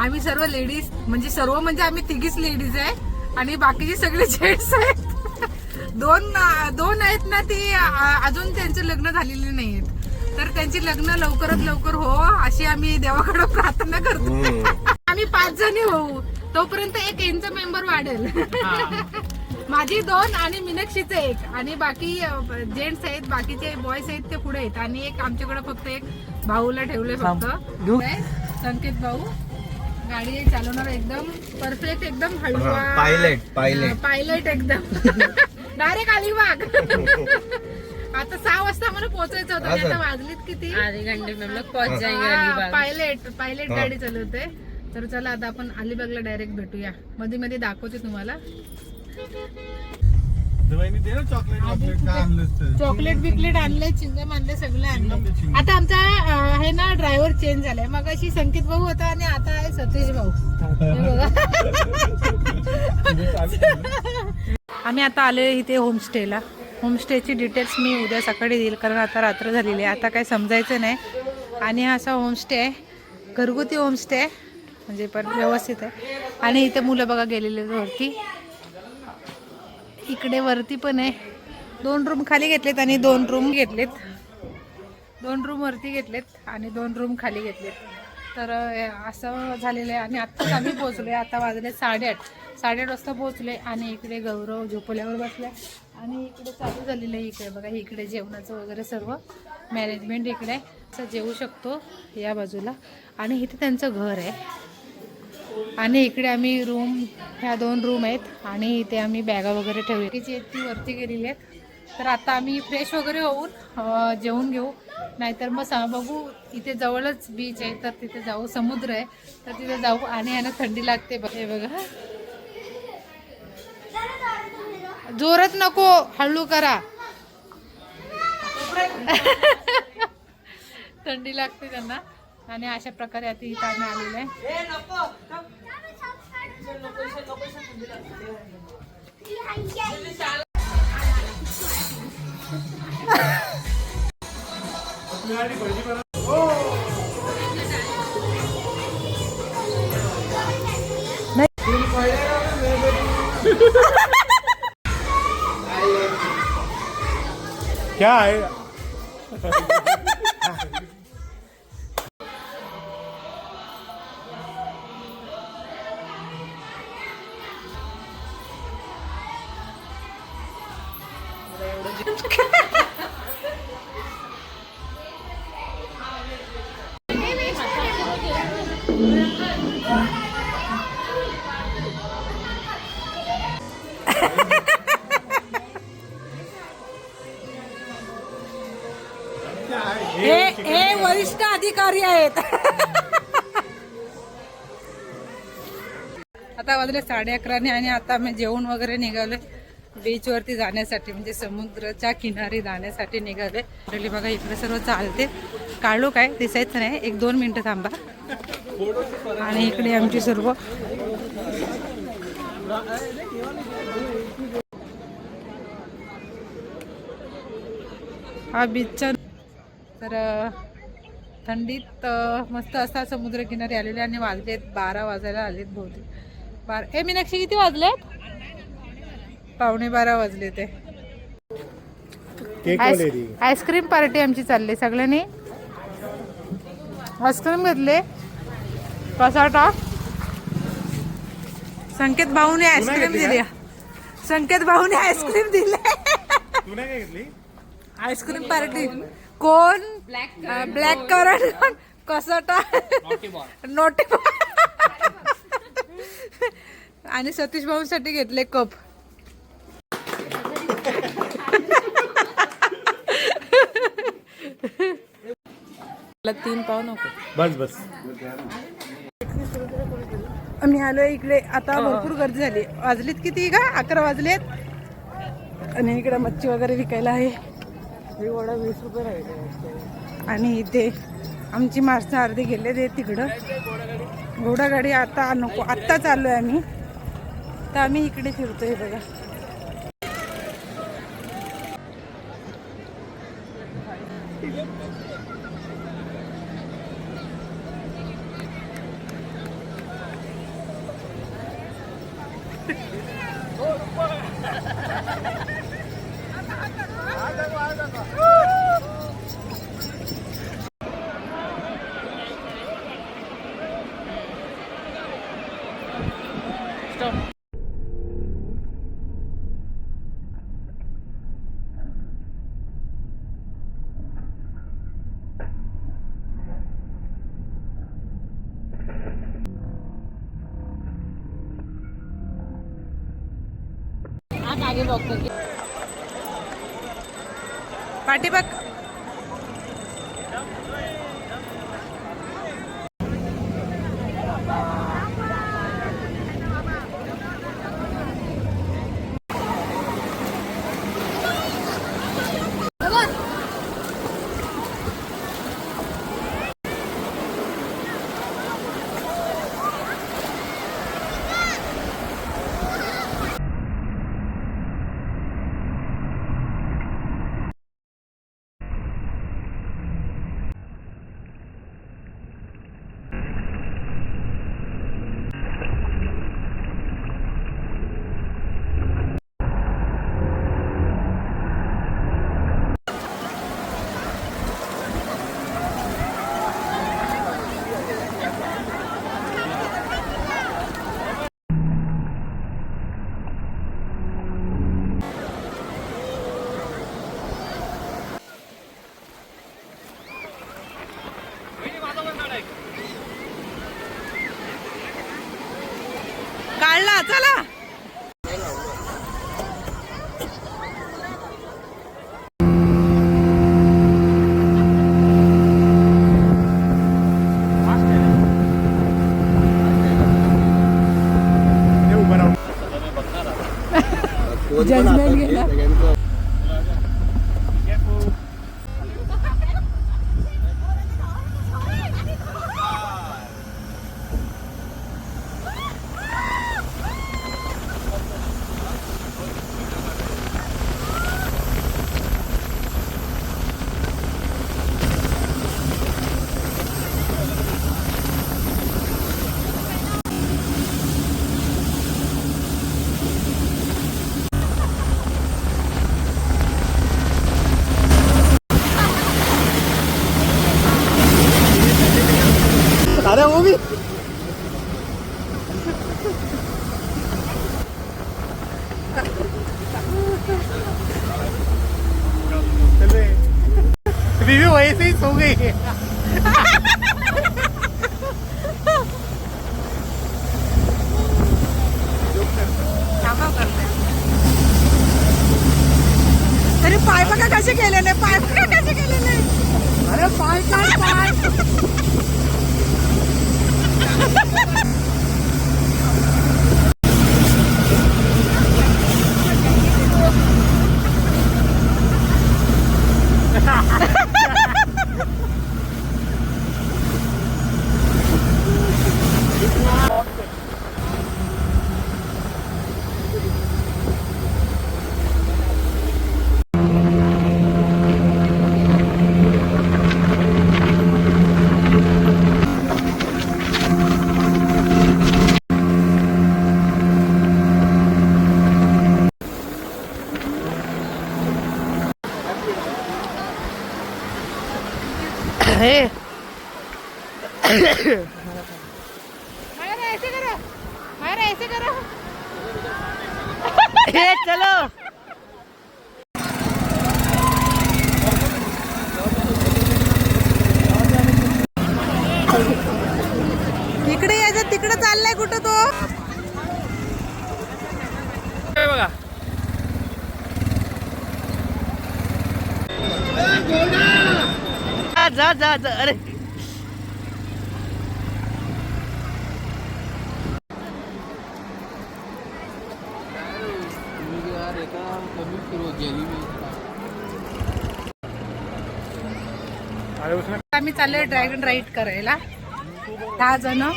आम्ही सर्व लेडीज म्हणजे सर्व म्हणजे आम्ही तिघीच लेडीज आहे. आणि बाकीचे सगळे जेंट्स आहेत. दोन दोन आहेत ना ती अजून त्यांचे लग्न झालेले नाही आहेत तर त्यांची लग्न लवकरात लवकर हो अशी आम्ही देवाकडे प्रार्थना करतो. आम्ही पाच जणी होऊ. तोपर्यंत एक यांचा मेंबर वाढेल. माझी दोन आणि मीनाक्षीचं एक. आणि बाकी जेंट्स आहेत बाकीचे बॉयज आहेत ते पुढे आहेत. आणि एक आमच्याकडे फक्त एक भाऊला ठेवले फक्त? संकेत भाऊ. गाडी चालवणार एकदम परफेक्ट एकदम हळवा पायलट पायलट पायलट एकदम. डायरेक्ट अलिबाग आता सहा वाजता मला पोहोचायचं होतं आणि आता वाजलीत किती? आधे घंटे में हम लोग पहुंच जाएंगे अलीबाग पायलट पायलट गाडी चालवते. तर चला आता आपण अलिबागला डायरेक्ट भेटूया. मध्ये मध्ये दाखवते तुम्हाला. चॉकलेट बिकलेट आणले चिंगम आणले सगळं आणलं आता आमचा अं, आहे ना ड्रायव्हर चेंज झालाय. मग अशी संकेत भाऊ होता आणि आता आहे सतीश भाऊ. हे बघा. आम्ही आता आले इथे होमस्टेला होमस्टेची डिटेल्स मी उद्या सकाळी देईल कारण आता रात्र झालेली आहे. आता काय समजायचं नाही. आणि हा असा होमस्टे आहे. घरगुती होमस्टे आहे. म्हणजे पण व्यवस्थित आहे. आणि इथे मुलं बघा गेलेले आहेत वरती. इकडे वरती पण आहे. दोन रूम खाली घेतलेत आणि दोन रूम घेतलेत. दोन रूम वरती घेतलेत आणि दोन रूम खाली घेतलेत. तर असं झालेलं आहे आणि आत्ताच आम्ही पोहोचलो आहे आता वाजले साडेआठ. साडेआठ वाजता पोहोचले आणि इकडे गौरव झोपल्यावर बसले आणि इकडे चालू झालेलं आहे इकडे बघा इकडे जेवणाचं वगैरे सर्व मॅनेजमेंट इकडे असं जेवू शकतो या बाजूला. आणि इथे त्यांचं घर आहे. आणि इकडे आम्ही रूम ह्या दोन रूम आहेत आणि इथे आम्ही बॅगा वगैरे ठेवली जी आहेत ती वरती गेलेली आहेत. तर आता आम्ही फ्रेश वगैरे होऊन जेवून घेऊ. नाहीतर मग सा बघू इथे जवळच बीच आहे तर तिथे जाऊ. समुद्र आहे तर तिथे जाऊ. आणि ह्यानं थंडी लागते बघ. हे बघा. जोरात नको हळू करा. थंडी लागते त्यांना. आणि अशा प्रकारे आता इथं आम्ही आलेलो आहे. क्या है? हे हे वरिष्ठ अधिकारी आहेत. आता वाजले साडे अकराने आणि आता आम्ही जेवण वगैरे निघालोय. बीचवरती जाण्यासाठी म्हणजे समुद्राच्या किनारी जाण्यासाठी निघाले. Really बघा इकडे सर्व चालते. काढू काय? दिसायचं नाही. एक दोन मिनटं थांबा. आणि इकडे आमची सर्व. हा बीचचा तर थंडीत मस्त असा समुद्रकिनारी आलेले आणि वाजलेत बारा वाजायला आलेत बहुतेक. बारा ए मीनाक्षी किती वाजलेत? पावणे बारा वाजले ते. आईस्क्रीम पार्टी आमची चालली सगळ्यांनी. आईस्क्रीम घेतले. कसा टॉप संकेत भाऊने आईस्क्रीम दिली. संकेत भाऊने आईस्क्रीम दिले. तू नाही काय घेतली? Ice cream party. कोण? Blackcurrant cassata. नोटी आणि सतीश भाऊसाठी घेतले कप. तीन पाव नको. बस बस. आम्ही आलोय इकडे आता भरपूर गर्दी झाली. वाजलीत किती का अकरा वाजलेत. आणि इकडे मच्छी वगैरे विकायला आहे. आणि इथे आमची माणसं अर्धे गेले ते तिकडं. घोडागाडी आता नको आत्ता चाललोय आम्ही. तर आम्ही इकडे फिरतोय बघा. मागे बघतो पाठीबाग Cazibeli बीवी वैसे ही सो गई है तरी पाय बघा कसे केलेले? पाय बघा कसे केलेले? अरे पाय काय पाय. हे ऐसे करो. अरे ऐसे करो. हे चलो. इकडे यायचं तिकडे चाललाय कुठं तो बघा जा जा जा. अरे. अरे आम्ही चाललोय ड्रॅगन राईड करायला. दहा जण.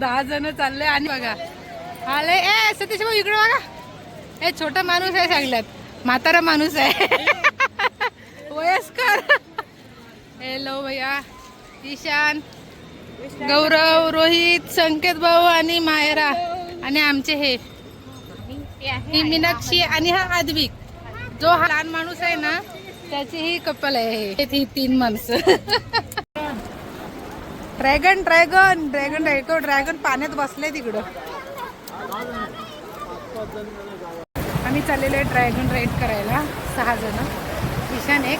दहा जण चालले आणि बघा. आले ए सतीश भाऊ इकडे बघा. ए छोटा माणूस आहे सांगल्यात म्हातारा माणूस आहे. हॅलो भैया. ईशान गौरव रोहित संकेत भाऊ आणि मायरा आणि आमचे हे. ही मीनाक्षी आणि हा आदविक. जो हा लहान माणूस आहे ना त्याची ही कपल आहे हे. ती तीन माणसं. Dragon dragon dragon dragon dragon पाण्यात बसले तिकडं. आम्ही चाललेलो आहे ड्रॅगन राईड करायला. सहा जण. ईशान एक.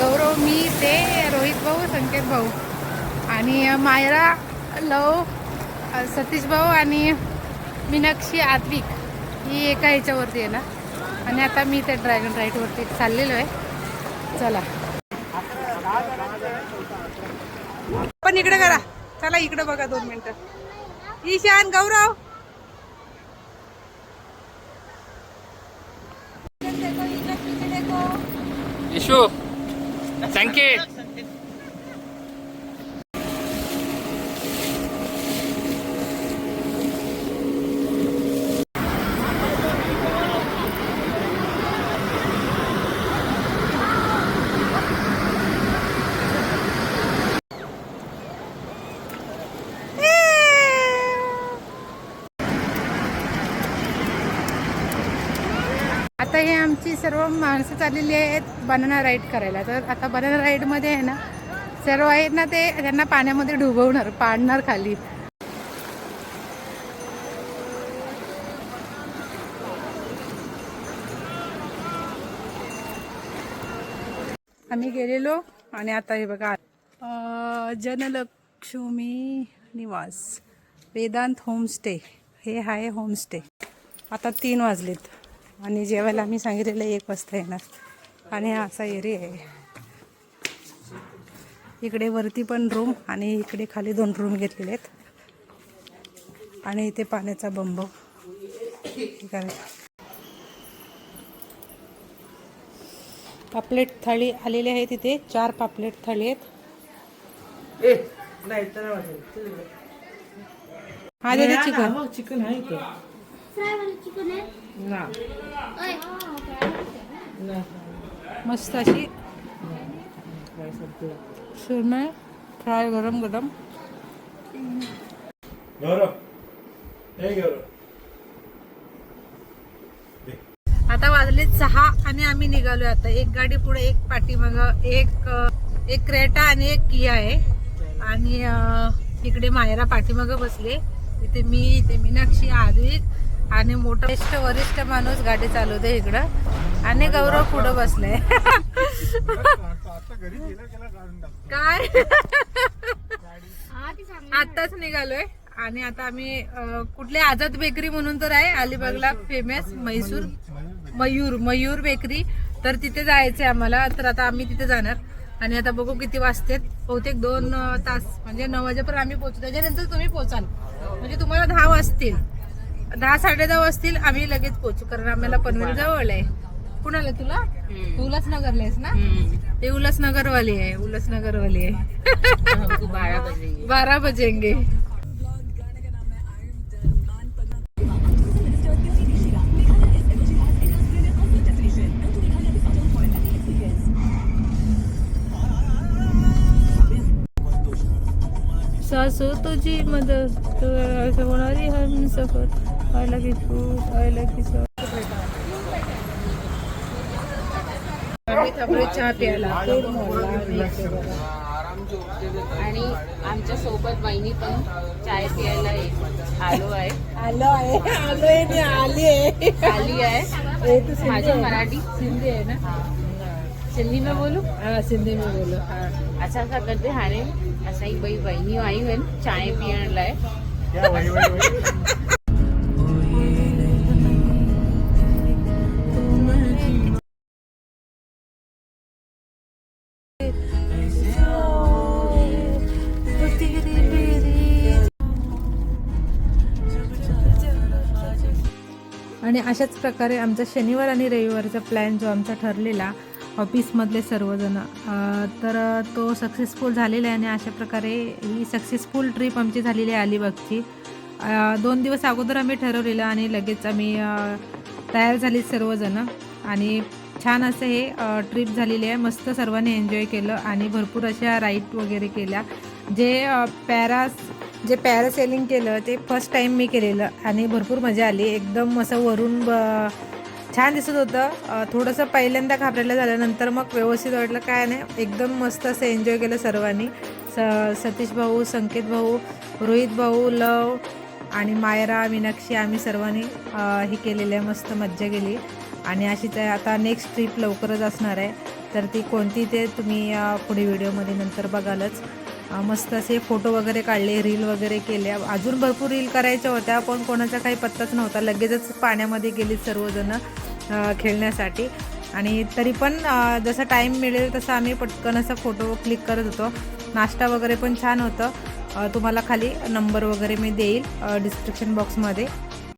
गौरव मी ते रोहित भाऊ संकेत भाऊ. आणि मायरा लव सतीश भाऊ आणि मीनाक्षी आद्विक ही एका ह्याच्यावरती आहे ना? आणि आता मी त्या ड्रॅगन राईडवरती चाललेलो आहे. चला. पण इकडे करा. चला इकडे बघा दोन मिनटं. ईशान गौरव. यशो. संकेत आता हे आमची सर्व माणसं चाललेली आहेत बनाना राईड करायला. तर आता बनाना राईडमध्ये आहे ना सर्व आहेत ना ते त्यांना पाण्यामध्ये डुबवणार पाडणार खाली. आम्ही गेलेलो आणि आता हे बघा जनलक्ष्मी निवास वेदांत होमस्टे हे आहे होमस्टे आता तीन वाजलेत. आणि जेवायला आम्ही सांगितलेलं एक वाजता येणार. आणि हा असा एरिया आहे. इकडे वरती पण रूम आणि इकडे खाली दोन रूम घेतलेले आहेत. आणि इथे पाण्याचा बंब. पापलेट थाळी आलेली आहे तिथे. चार पापलेट थाळी आहेत. हा चिकन. चिकन आहे मस्त अशी. सुरमई फ्राय गरम गरम. गौरव गौरव आता वाजले सहा आणि आम्ही निघालोय आता. एक गाडी पुढे एक पाठीमाग एक एक क्रेटा आणि एक किया आहे. आणि इकडे मायरा पाठीमाग बसले. इथे मी इथे मीनाक्षी आद्विक आणि मोठा वरिष्ठ वरिष्ठ माणूस गाडी चालवते इकडं. आणि गौरव पुढं बसलाय. काय? आताच निघालोय. आणि आता आम्ही अ, कुठले आझाद बेकरी म्हणून तर आहे अलिबागला फेमस म्हैसूर मयूर मयूर बेकरी. तर तिथे जायचंय आम्हाला. तर आता आम्ही तिथे जाणार. आणि आता बघू किती वाजतेत. बहुतेक दोन तास म्हणजे नऊ वाजेपर्यंत आम्ही पोहोचू. त्याच्यानंतर तुम्ही पोचाल. म्हणजे तुम्हाला दहा वाजतील. दहा साडे दहा वाजतील आम्ही लगेच पोहोचू कारण आम्हाला पनवेल जवळ आहे. कुणाला तुला? उल्हासनगरला आहेस ना? ते उल्हासनगरवाली आहे उल्हासनगरवाली आहे. बजे बारा बजेंगे. सासू तुझी मदत होणारी हम सफर आय लगी फूड आय लगी आम्ही थांबलोय चहा प्यायला. आणि आमच्यासोबत वहिनी पण चाय प्यायला आलो आहे. आलो आहे. आलोय मी आली आहे. आली आहे. ए, तू सिंधी माझी आहे. ना? मराठी. सिंधी आहे ना? सिंधी में बोलू? हा सिंधी में बोलो. हा. अच्छा छा करते हाणे असांजी ॿई बहिनियूं आयूं आहिनि चांहि पीअण लाइ आणि अशाच प्रकारे आमचा शनिवार आणि रविवारचा प्लॅन जो आमचा ठरलेला ऑफिसमधले सर्वजण तर तो सक्सेसफुल झालेला आहे आणि अशा प्रकारे ही सक्सेसफुल ट्रिप आमची झालेली आहे अलिबागची. दोन दिवस अगोदर आम्ही ठरवलेलं आणि लगेच आम्ही तयार झाली सर्वजण. आणि छान असं हे ट्रिप झालेली आहे. मस्त सर्वांनी एन्जॉय केलं आणि भरपूर अशा राईड वगैरे केल्या. जे पॅरास जे पॅरासेलिंग केलं ते फर्स्ट टाईम मी केलेलं आणि भरपूर मजा आली. एकदम असं वरून ब- छान दिसत होतं. थोडंसं पहिल्यांदा घाबरायला झालं नंतर मग व्यवस्थित वाटलं काय नाही. एकदम मस्त असं एन्जॉय केलं सर्वांनी. स सतीश भाऊ संकेत भाऊ रोहित भाऊ लव आणि मायरा मीनाक्षी आम्ही सर्वांनी हे केलेलं आहे. मस्त मज्जा केली. आणि अशीच तर आता नेक्स्ट ट्रिप लवकरच असणार आहे. तर ती कोणती ते तुम्ही पुढे व्हिडिओमध्ये नंतर बघालच. मस्त असे फोटो वगैरे काढले रील वगैरे केल्या. अजून भरपूर रील करायच्या होत्या पण कोणाचा काही पत्ताच नव्हता. लगेचच पाण्यामध्ये गेली सर्वजण खेळण्यासाठी. आणि तरी पण जसा टाईम मिळेल तसा आम्ही पटकन असा फोटो क्लिक करत होतो. नाश्ता वगैरे पण छान होतं. तुम्हाला खाली नंबर वगैरे मी देईल डिस्क्रिप्शन बॉक्समध्ये